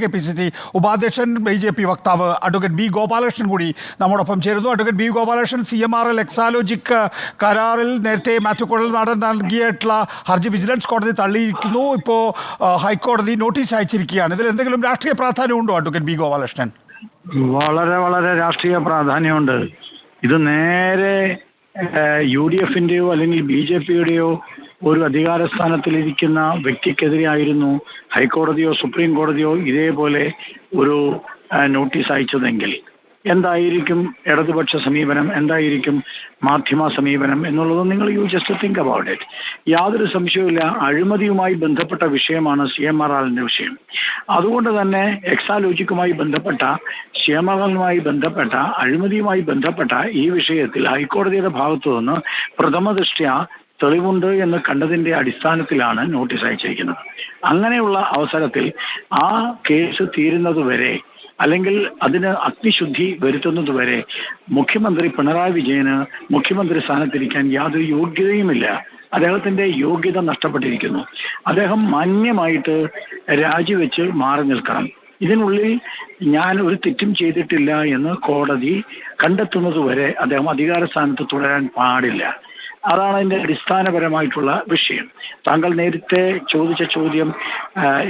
K P C C ഉപാധ്യക്ഷൻ B J P വക്താവ് advocate B Gopalakrishnan കൂടി നമ്മോടൊപ്പം ചേരുന്നു. Advocate B Gopalakrishnan C M R L Exalogic കരാറിൽ നേരത്തെ മാത്യു കുഴൽ നാടൻ നൽകിയിട്ടുള്ള ഹർജി വിജിലൻസ് കോടതി തള്ളിയിരിക്കുന്നു. ഇപ്പോൾ ഹൈക്കോടതി നോട്ടീസ് അയച്ചിരിക്കുകയാണ്. ഇതിൽ എന്തെങ്കിലും രാഷ്ട്രീയ പ്രാധാന്യമുണ്ടോ അഡ്വക്കേറ്റ് ബി ഗോപാലകൃഷ്ണൻ? വളരെ വളരെ രാഷ്ട്രീയ പ്രാധാന്യമുണ്ട്. ഇത് നേരെ യു ഡി എഫിന്റെയോ അല്ലെങ്കിൽ ബി ജെ പിയുടെയോ ഒരു അധികാര സ്ഥാനത്തിലിരിക്കുന്ന വ്യക്തിക്കെതിരെയായിരുന്നു ഹൈക്കോടതിയോ സുപ്രീം കോടതിയോ ഇതേപോലെ ഒരു നോട്ടീസ് അയച്ചതെങ്കിൽ. എന്തായിരിക്കും ഇടതുപക്ഷ സമീപനം? എന്തായിരിക്കും മാധ്യമ സമീപനം എന്നുള്ളത് നിങ്ങൾ you just think about it യാതൊരു സംശയവുമില്ല. അഴിമതിയുമായി ബന്ധപ്പെട്ട വിഷയമാണ് സി എം ആർ ആറിന്റെ വിഷയം. അതുകൊണ്ട് തന്നെ എക്സാലോജിക്കുമായി ബന്ധപ്പെട്ട സി എം ആർ ആറുമായി ബന്ധപ്പെട്ട അഴിമതിയുമായി ബന്ധപ്പെട്ട ഈ വിഷയത്തിൽ ഹൈക്കോടതിയുടെ ഭാഗത്തു നിന്ന് പ്രഥമ ദൃഷ്ട്യാ തെളിവുണ്ട് എന്ന് കണ്ടതിന്റെ അടിസ്ഥാനത്തിലാണ് നോട്ടീസ് അയച്ചിരിക്കുന്നത്. അങ്ങനെയുള്ള അവസരത്തിൽ ആ കേസ് തീരുന്നത് വരെ അല്ലെങ്കിൽ അതിന് അഗ്നിശുദ്ധി വരുത്തുന്നത് വരെ മുഖ്യമന്ത്രി പിണറായി വിജയന് മുഖ്യമന്ത്രി സ്ഥാനത്തിരിക്കാൻ യാതൊരു യോഗ്യതയുമില്ല. അദ്ദേഹത്തിന്റെ യോഗ്യത നഷ്ടപ്പെട്ടിരിക്കുന്നു. അദ്ദേഹം മാന്യമായിട്ട് രാജിവെച്ച് മാറി നിൽക്കണം. ഇതിനുള്ളിൽ ഞാൻ ഒരു തെറ്റും ചെയ്തിട്ടില്ല എന്ന് കോടതി കണ്ടെത്തുന്നത് വരെ അദ്ദേഹം അധികാര സ്ഥാനത്ത് തുടരാൻ പാടില്ല. അതാണ് അതിന്റെ അടിസ്ഥാനപരമായിട്ടുള്ള വിഷയം. താങ്കൾ നേരത്തെ ചോദിച്ച ചോദ്യം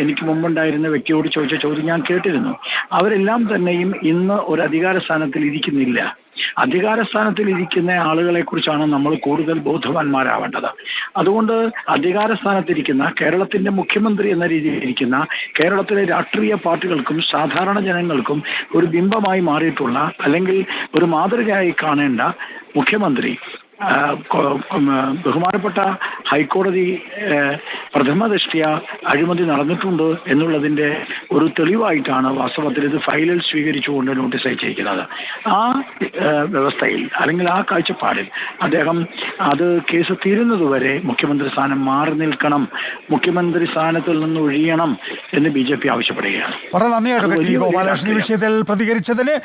എനിക്ക് മുമ്പുണ്ടായിരുന്ന വ്യക്തിയോട് ചോദിച്ച ചോദ്യം ഞാൻ കേട്ടിരുന്നു. അവരെല്ലാം തന്നെയും ഇന്ന് ഒരു അധികാര സ്ഥാനത്തിൽ ഇരിക്കുന്നില്ല. അധികാര സ്ഥാനത്തിൽ ഇരിക്കുന്ന ആളുകളെ കുറിച്ചാണ് നമ്മൾ കൂടുതൽ ബോധവാന്മാരാവേണ്ടത്. അതുകൊണ്ട് അധികാര സ്ഥാനത്തിരിക്കുന്ന കേരളത്തിന്റെ മുഖ്യമന്ത്രി എന്ന രീതിയിൽ ഇരിക്കുന്ന കേരളത്തിലെ രാഷ്ട്രീയ പാർട്ടികൾക്കും സാധാരണ ജനങ്ങൾക്കും ഒരു ബിംബമായി മാറിയിട്ടുള്ള അല്ലെങ്കിൽ ഒരു മാതൃകയായി കാണേണ്ട മുഖ്യമന്ത്രി ബഹുമാനപ്പെട്ട ഹൈക്കോടതി പ്രഥമ ദൃഷ്ടിയ അഴിമതി നടന്നിട്ടുണ്ട് എന്നുള്ളതിന്റെ ഒരു തെളിവായിട്ടാണ് വാസ്തവത്തിൽ ഇത് ഫയലിൽ സ്വീകരിച്ചുകൊണ്ട് നോട്ടീസ് അയച്ചിരിക്കുന്നത് ആ വ്യവസ്ഥയിൽ അല്ലെങ്കിൽ ആ കാഴ്ചപ്പാടിൽ അദ്ദേഹം അത് കേസ് തീരുന്നതുവരെ മുഖ്യമന്ത്രി സ്ഥാനം മാറി നിൽക്കണം മുഖ്യമന്ത്രി സ്ഥാനത്തിൽ നിന്ന് ഒഴിയണം എന്ന് ബി ജെ പി ആവശ്യപ്പെടുകയാണ് വളരെ നന്ദി അഡ്വക്കേറ്റ് ബി വലിയ ഗോപാലകൃഷ്ണൻ ഈ രാഷ്ട്രീയം. വിഷയത്തിൽ പ്രതികരിച്ചതിന്